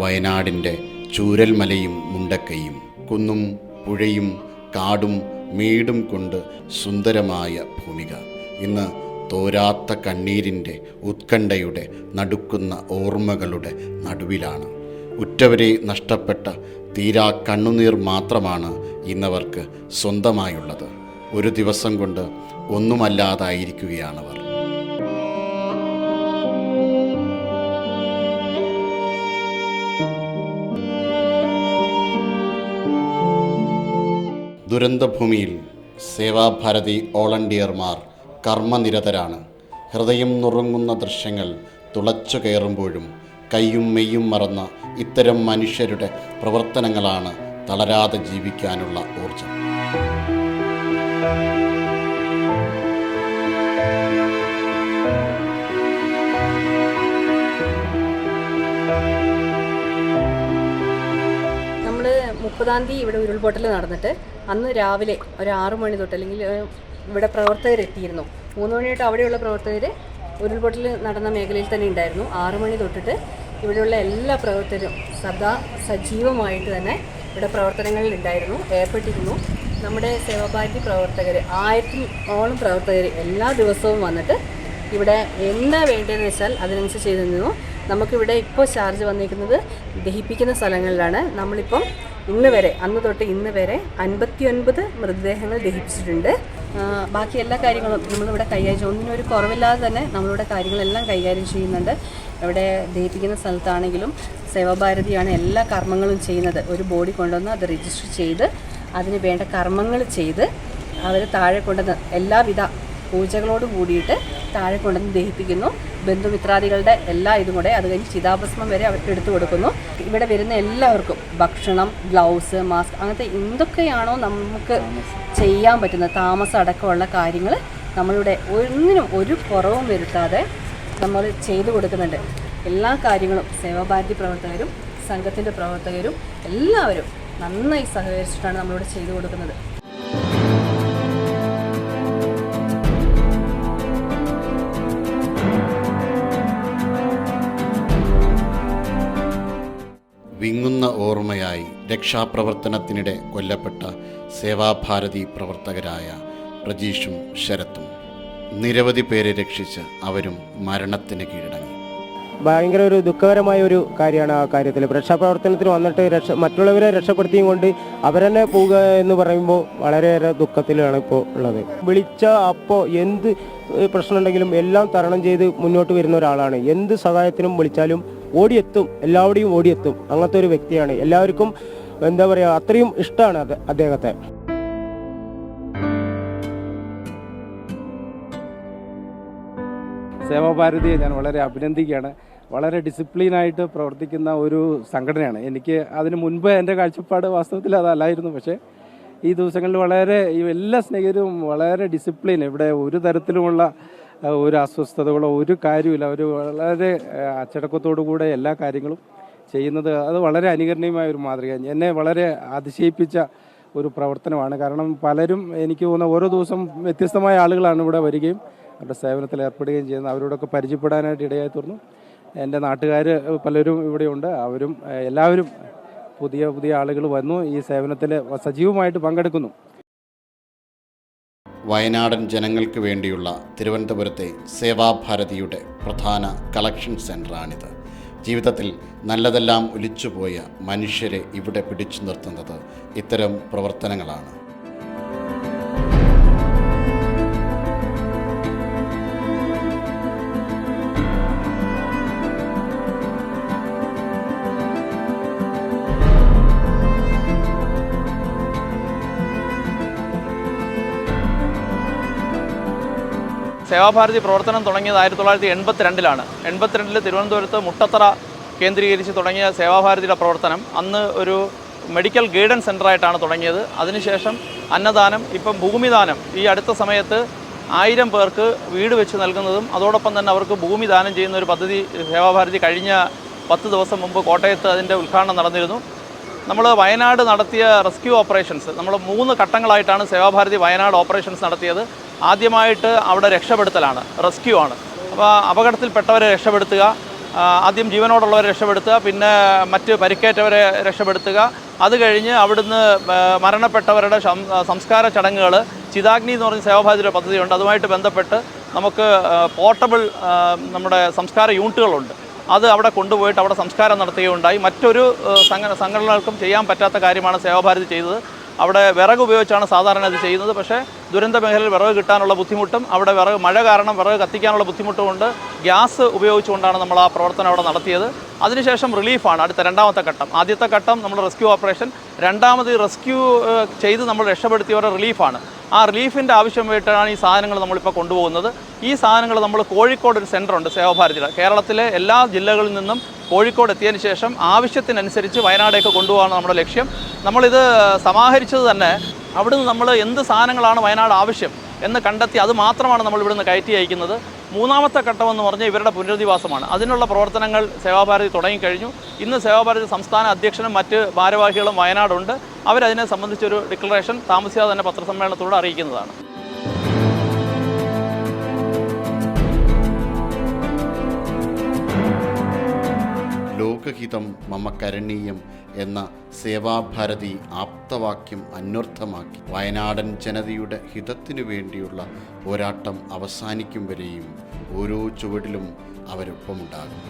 വയനാടിന്റെ ചൂരൽമലയും മുണ്ടക്കയും കുന്നും പുഴയും കാടും മേടും കൊണ്ട് സുന്ദരമായ ഭൂമിക. ഇന്ന് തോരാത്ത കണ്ണീരിന്റെ ഉത്കണ്ഠയുടെ നടുക്കുന്ന ഓർമ്മകളുടെ നടുവിലാണ്. ഉറ്റവരെ നഷ്ടപ്പെട്ട തീരാ കണ്ണുനീർ മാത്രമാണ് ഇന്നവർക്ക് സ്വന്തമായുള്ളത്. ഒരു ദിവസം കൊണ്ട് ഒന്നുമല്ലാതായിരിക്കുകയാണവർ. ദുരന്തഭൂമിയിൽ സേവാഭാരതി വോളണ്ടിയർമാർ കർമ്മനിരതരാണ്. ഹൃദയം നുറുങ്ങുന്ന ദൃശ്യങ്ങൾ തുളച്ചു കയറുമ്പോഴും കൈയും മെയ്യും മറന്ന ഇത്തരം മനുഷ്യരുടെ പ്രവർത്തനങ്ങളാണ് തളരാതെ ജീവിക്കാനുള്ള ഊർജം മുപ്പതാം തീയതി ഇവിടെ ഉരുൾപൊട്ടൽ നടന്നിട്ട് അന്ന് രാവിലെ ഒരു ആറു മണി തൊട്ട് അല്ലെങ്കിൽ ഇവിടെ പ്രവർത്തകർ എത്തിയിരുന്നു മൂന്ന് മണി തൊട്ട് അവിടെയുള്ള പ്രവർത്തകർ ഉരുൾപൊട്ടൽ നടന്ന മേഖലയിൽ തന്നെ ഉണ്ടായിരുന്നു. ആറു മണി തൊട്ടിട്ട് ഇവിടെയുള്ള എല്ലാ പ്രവർത്തകരും സദാ സജീവമായിട്ട് തന്നെ ഇവിടെ പ്രവർത്തനങ്ങളിൽ ഉണ്ടായിരുന്നു ഏർപ്പെട്ടിരുന്നു. നമ്മുടെ സേവാഭാരതി പ്രവർത്തകർ ആയിരത്തിനോളം പ്രവർത്തകർ എല്ലാ ദിവസവും വന്നിട്ട് ഇവിടെ എന്താ വേണ്ടതെന്ന് വെച്ചാൽ അതിനനുസരിച്ച് ചെയ്തു നിന്നു. നമുക്കിവിടെ ഇപ്പോൾ ചാർജ് വന്നിരിക്കുന്നത് ദഹിപ്പിക്കുന്ന സ്ഥലങ്ങളിലാണ്. നമ്മളിപ്പം ഇന്ന് വരെ അന്ന് തൊട്ട് ഇന്ന് വരെ അൻപത്തിയൊൻപത് മൃതദേഹങ്ങൾ ദഹിപ്പിച്ചിട്ടുണ്ട്. ബാക്കി എല്ലാ കാര്യങ്ങളും നമ്മളിവിടെ കൈകാര്യം ഒന്നിനും ഒരു കുറവില്ലാതെ തന്നെ നമ്മളിവിടെ കാര്യങ്ങളെല്ലാം കൈകാര്യം ചെയ്യുന്നുണ്ട്. ഇവിടെ ദഹിപ്പിക്കുന്ന സ്ഥലത്താണെങ്കിലും സേവാഭാരതിയാണ് എല്ലാ കർമ്മങ്ങളും ചെയ്യുന്നത്. ഒരു ബോഡി കൊണ്ടുവന്ന് അത് രജിസ്റ്റർ ചെയ്ത് അതിന് വേണ്ട കർമ്മങ്ങൾ ചെയ്ത് അവർ താഴെ കൊണ്ടുവന്ന് എല്ലാവിധ പൂജകളോട് കൂടിയിട്ട് താഴെ കൊണ്ടുവന്ന് ദഹിപ്പിക്കുന്നു. ബന്ധുമിത്രാദികളുടെ എല്ലാ ഇതും കൂടെ അത് കഴിഞ്ഞ് ചിതാഭസ്മം വരെ അവർക്ക് എടുത്തു കൊടുക്കുന്നു. ഇവിടെ വരുന്ന എല്ലാവർക്കും ഭക്ഷണം ഗ്ലൗസ് മാസ്ക് അങ്ങനത്തെ എന്തൊക്കെയാണോ നമുക്ക് ചെയ്യാൻ പറ്റുന്നത് താമസം അടക്കമുള്ള കാര്യങ്ങൾ നമ്മളുടെ ഒന്നിനും ഒരു കുറവും വരുത്താതെ നമ്മൾ ചെയ്തു കൊടുക്കുന്നുണ്ട്. എല്ലാ കാര്യങ്ങളും സേവാഭാരതി പ്രവർത്തകരും സംഘത്തിന്റെ പ്രവർത്തകരും എല്ലാവരും നന്നായി സഹകരിച്ചിട്ടാണ് നമ്മളിവിടെ ചെയ്തു കൊടുക്കുന്നത്. ഓർമ്മയായി രക്ഷാപ്രവർത്തനത്തിനിടെ കൊല്ലപ്പെട്ട സേവാഭാരതി പ്രവർത്തകരായ പ്രജീഷും ശരത്തും. നിരവധി പേരെ രക്ഷിച്ച് അവരും മരണത്തിന് കീഴടങ്ങി. ഭയങ്കര ഒരു ദുഃഖകരമായ ഒരു കാര്യമാണ് ആ കാര്യത്തിൽ. രക്ഷാപ്രവർത്തനത്തിന് വന്നിട്ട് രക്ഷ മറ്റുള്ളവരെ രക്ഷപ്പെടുത്തിയും കൊണ്ട് അവരെന്നെ പോവുക എന്ന് പറയുമ്പോൾ വളരെയേറെ ദുഃഖത്തിലാണ് ഇപ്പോൾ ഉള്ളത്. വിളിച്ച അപ്പോൾ എന്ത് പ്രശ്നമുണ്ടെങ്കിലും എല്ലാം തരണം ചെയ്ത് മുന്നോട്ട് വരുന്ന ഒരാളാണ്. എന്ത് സഹായത്തിനും വിളിച്ചാലും ഓടിയെത്തും എല്ലാവരുടെയും ഓടിയെത്തും. അങ്ങനത്തെ ഒരു വ്യക്തിയാണ്. എല്ലാവർക്കും എന്താ പറയുക അത്രയും ഇഷ്ടമാണ് അദ്ദേഹത്തെ. സേവാഭാരതിയെ ഞാൻ വളരെ അഭിനന്ദിക്കുകയാണ്. വളരെ ഡിസിപ്ലിനായിട്ട് പ്രവർത്തിക്കുന്ന ഒരു സംഘടനയാണ്. എനിക്ക് അതിന് മുൻപ് എന്റെ കാഴ്ചപ്പാട് വാസ്തവത്തിൽ അതല്ലായിരുന്നു. പക്ഷേ ഈ ദിവസങ്ങളിൽ വളരെ എല്ലാ സ്നേഹിതരും വളരെ ഡിസിപ്ലിൻ ഇവിടെ ഒരു തരത്തിലുമുള്ള ഒരു അസ്വസ്ഥതകളോ ഒരു കാര്യമില്ല അവർ വളരെ അച്ചടക്കത്തോടു കൂടെ എല്ലാ കാര്യങ്ങളും ചെയ്യുന്നത് അത് വളരെ അനുകരണീയമായ ഒരു മാതൃക എന്നെ വളരെ അതിശയിപ്പിച്ച ഒരു പ്രവർത്തനമാണ്. കാരണം പലരും എനിക്ക് തോന്നുന്ന ഓരോ ദിവസം വ്യത്യസ്തമായ ആളുകളാണ് ഇവിടെ വരികയും അവരുടെ സേവനത്തിൽ ഏർപ്പെടുകയും ചെയ്യുന്നത്. അവരോടൊക്കെ പരിചയപ്പെടാനായിട്ട് ഇടയായി തീർന്നു. എന്റെ നാട്ടുകാർ പലരും ഇവിടെയുണ്ട്. അവരും എല്ലാവരും പുതിയ പുതിയ ആളുകൾ വന്നു ഈ സേവനത്തിൽ സജീവമായിട്ട് പങ്കെടുക്കുന്നു. വയനാടൻ ജനങ്ങൾക്ക് വേണ്ടിയുള്ള തിരുവനന്തപുരത്തെ സേവാഭാരതിയുടെ പ്രധാന കളക്ഷൻ സെന്ററാണിത് ജീവിതത്തിൽ നല്ലതെല്ലാം ഒലിച്ചുപോയ മനുഷ്യരെ ഇവിടെ പിടിച്ചു നിർത്തുന്നത് ഇത്തരം പ്രവർത്തനങ്ങളാണ്. സേവാഭാരതി പ്രവർത്തനം തുടങ്ങിയത് ആയിരത്തി തൊള്ളായിരത്തി എൺപത്തിരണ്ടിലാണ്. എൺപത്തിരണ്ടിൽ തിരുവനന്തപുരത്ത് മുട്ടത്തറ കേന്ദ്രീകരിച്ച് തുടങ്ങിയ സേവാഭാരതിയുടെ പ്രവർത്തനം. അന്ന് ഒരു മെഡിക്കൽ ഗൈഡൻസ് സെന്ററായിട്ടാണ് തുടങ്ങിയത്. അതിനുശേഷം അന്നദാനം ഇപ്പം ഭൂമിദാനം. ഈ അടുത്ത സമയത്ത് ആയിരം പേർക്ക് വീട് വെച്ച് നൽകുന്നതും അതോടൊപ്പം തന്നെ അവർക്ക് ഭൂമി ദാനം ചെയ്യുന്ന ഒരു പദ്ധതി സേവാഭാരതി കഴിഞ്ഞ പത്ത് ദിവസം മുമ്പ് കോട്ടയത്ത് അതിന്റെ ഉദ്ഘാടനം നടന്നിരുന്നു. നമ്മൾ വയനാട് നടത്തിയ റെസ്ക്യൂ ഓപ്പറേഷൻസ് നമ്മൾ മൂന്ന് ഘട്ടങ്ങളായിട്ടാണ് സേവാഭാരതി വയനാട് ഓപ്പറേഷൻസ് നടത്തിയത്. ആദ്യമായിട്ട് അവിടെ രക്ഷപ്പെടുത്തലാണ് റെസ്ക്യൂ ആണ്. അപ്പോൾ അപകടത്തിൽപ്പെട്ടവരെ രക്ഷപ്പെടുത്തുക ആദ്യം ജീവനോടുള്ളവരെ രക്ഷപ്പെടുത്തുക പിന്നെ മറ്റ് പരിക്കേറ്റവരെ രക്ഷപ്പെടുത്തുക. അത് കഴിഞ്ഞ് അവിടുന്ന് മരണപ്പെട്ടവരുടെ സംസ്കാര ചടങ്ങുകൾ ചിതാഗ്നി എന്ന് പറഞ്ഞ സേവാഭാരതിയുടെ പദ്ധതിയുണ്ട്. അതുമായിട്ട് ബന്ധപ്പെട്ട് നമുക്ക് പോർട്ടബിൾ നമ്മുടെ സംസ്കാര യൂണിറ്റുകളുണ്ട്. അത് അവിടെ കൊണ്ടുപോയിട്ട് അവിടെ സംസ്കാരം നടത്തുകയുണ്ടായി. മറ്റൊരു സംഘ സംഘടനകൾക്കും ചെയ്യാൻ പറ്റാത്ത കാര്യമാണ് സേവാഭാരതി ചെയ്തത്. അവിടെ വിറക് ഉപയോഗിച്ചാണ് സാധാരണ അത് ചെയ്യുന്നത്. പക്ഷേ ദുരന്ത മേഖലയിൽ വിറക് കിട്ടാനുള്ള ബുദ്ധിമുട്ടും അവിടെ വിറക് മഴ കാരണം വിറക് കത്തിക്കാനുള്ള ബുദ്ധിമുട്ടും കൊണ്ട് ഗ്യാസ് ഉപയോഗിച്ചുകൊണ്ടാണ് നമ്മൾ ആ പ്രവർത്തനം അവിടെ നടത്തിയത്. അതിനുശേഷം റിലീഫാണ് അടുത്ത രണ്ടാമത്തെ ഘട്ടം. ആദ്യത്തെ ഘട്ടം നമ്മൾ റെസ്ക്യൂ ഓപ്പറേഷൻ രണ്ടാമത് റെസ്ക്യൂ ചെയ്ത് നമ്മൾ രക്ഷപ്പെടുത്തിയവരുടെ റിലീഫാണ്. ആ റിലീഫിന്റെ ആവശ്യമായിട്ടാണ് ഈ സാധനങ്ങൾ നമ്മളിപ്പോൾ കൊണ്ടുപോകുന്നത്. ഈ സാധനങ്ങൾ നമ്മൾ കോഴിക്കോട് ഒരു സെന്റർ ഉണ്ട് സേവാഭാരതിയുടെ കേരളത്തിലെ എല്ലാ ജില്ലകളിൽ നിന്നും കോഴിക്കോട് എത്തിയതിന് ശേഷം ആവശ്യത്തിനനുസരിച്ച് വയനാടേക്ക് കൊണ്ടുപോകാനാണ് നമ്മുടെ ലക്ഷ്യം. നമ്മളിത് സമാഹരിച്ചത് തന്നെ അവിടുന്ന് നമ്മൾ എന്ത് സാധനങ്ങളാണ് വയനാട് ആവശ്യം എന്ന് കണ്ടെത്തി അത് മാത്രമാണ് നമ്മൾ ഇവിടുന്ന് കയറ്റി അയക്കുന്നത്. മൂന്നാമത്തെ ഘട്ടം എന്ന് പറഞ്ഞാൽ ഇവരുടെ പുനരധിവാസമാണ്. അതിനുള്ള പ്രവർത്തനങ്ങൾ സേവാഭാരതി തുടങ്ങിക്കഴിഞ്ഞു ഇന്ന് സേവാഭാരതി സംസ്ഥാന അധ്യക്ഷനും മറ്റ് ഭാരവാഹികളും വയനാടുണ്ട്. അവരതിനെ സംബന്ധിച്ചൊരു ഡിക്ലറേഷൻ താമസിയാതെ തന്നെ പത്രസമ്മേളനത്തോട് അറിയിക്കുന്നതാണ്. ലോകഹിതം മമ കരണീയം എന്ന സേവാഭാരതി ആപ്തവാക്യം അന്വർത്ഥമാക്കി വയനാടൻ ജനതയുടെ ഹിതത്തിനു വേണ്ടിയുള്ള പോരാട്ടം അവസാനിക്കും വരെയും ഓരോ ചുവടിലും അവരൊപ്പമുണ്ടാകും.